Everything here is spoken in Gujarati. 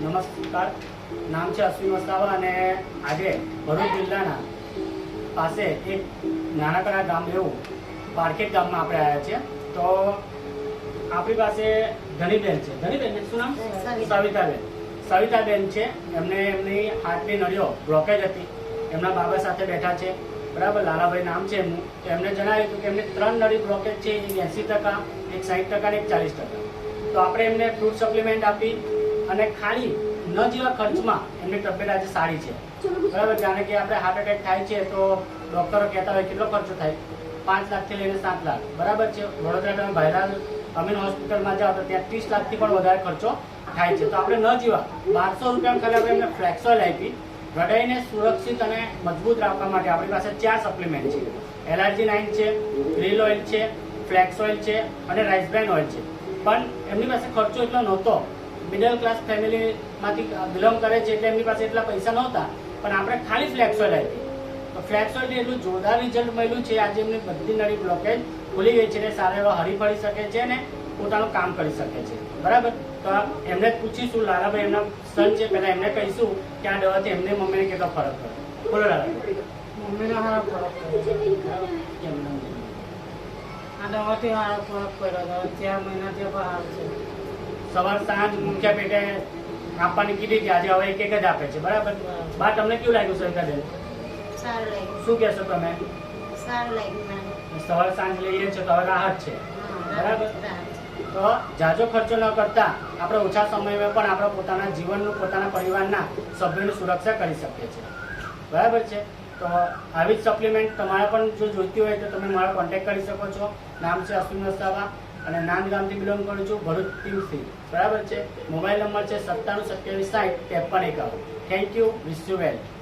નમસ્કાર. નામ છે અશ્વિન વસાવા અને આજે ભરૂચ જિલ્લાના પાસે એક નાનકડા ગામ એવું પારખેડ ગામમાં આપણે આવ્યા છીએ. તો આપણી પાસે ધનીબેન છે. ધનીબેન શું નામ? સવિતા. સવિતાબેન. સવિતાબેન છે. એમને એમની હાથની નળીઓ બ્લોકેજ હતી. એમના બાબા સાથે બેઠા છે. બરાબર લાલાભાઈ નામ છે એમનું. તો એમને જણાવ્યું હતું કે એમને ત્રણ નળી બ્લોકેજ છે. એક એંસી ટકા એક સાઠ ટકા અને એક ચાલીસ ટકા. તો આપણે એમને ફ્રૂટ સપ્લિમેન્ટ આપી. અને ખાલી ન જેવા ખર્ચમાં એમની તબિયત આજે સારી છે. બરાબર? જાણે કે આપણે હાર્ટ એટેક થાય છે તો ડોક્ટરો કહેતા હોય કેટલો ખર્ચો થાય? પાંચ લાખથી લઈને સાત લાખ. બરાબર છે? વડોદરા તમે ભાઈરાલ અમીન હોસ્પિટલમાં જાઓ તો ત્યાં ત્રીસ લાખથી પણ વધારે ખર્ચો થાય છે. તો આપણે ન જીવા બારસો રૂપિયામાં ખાલી આપણે એમને ફ્લેક્સોઇલ આપી હૃદયને સુરક્ષિત અને મજબૂત રાખવા માટે આપણી પાસે ચાર સપ્લિમેન્ટ છે. એલર્જી નાઇન છે ગ્રીલ ઓઇલ છે ફ્લેક્સ ઓઇલ છે અને રાઇસ બ્રેન ઓઇલ છે. પણ એમની પાસે ખર્ચો એટલો નહોતો મિડલ ક્લાસ ફેમિલીમાંથી બિલોંગ કરે છે એટલે એમની પાસે એટલા પૈસા નહોતા. પણ આપણે ખાલી ફ્લેક્સ ઓઇલ આપી. તો ફ્લેક્સ એટલું જોરદાર રિઝલ્ટ મળ્યું છે. આજે એમની બધી નળી બ્લોકેજ ખુલી ગઈ છે ને સારા એવા હરી ફરી શકે છે ને પોતાનું કામ કરી શકે છે. બરાબર? તો એમને પૂછીશું. લાલાભાઈ એમના સન છે. પહેલાં એમને કહીશું કે આ દવાથી એમને મમ્મીને કેટલો ફરક પડે. બોલો લાલાભાઈ. મમ્મીને હારો ફરક આ દવાથી હારો ફરક પડ્યો ચાર મહિનાથી બહાર છે. સવાર સાંજ મુખ્ય પેટે આપવાની કીધી કે આજે હવે એક એક જ આપે છે. બરાબર? બા તમને કેવું લાગ્યું સર સારું લાગ્યું. શું કહેશો તમે? સારું લાગ્યું સવાર સાંજ લઈએ છે તો હવે રાહત છે. બરાબર. તો જાજો ખર્ચો ન કરતા આપણે ઓછા સમયમાં પણ આપણે પોતાના જીવનનું પોતાના પરિવારના સભ્યોની સુરક્ષા કરી શકીએ છીએ. બરાબર છે? તો આવી જ સપ્લિમેન્ટ તમારે પણ જો જોઈતી હોય તો તમે મારો કોન્ટેક્ટ કરી શકો છો. નામ છે અશ્વિન વસાવા. અને નાંદગામથી બિલોંગ કરું છું, ભરૂચ ટીમથી. બરાબર છે? મોબાઈલ નંબર છે સત્તાણું સત્યાવીસ સાઠ ત્રેપન એકાવન thank you wish you well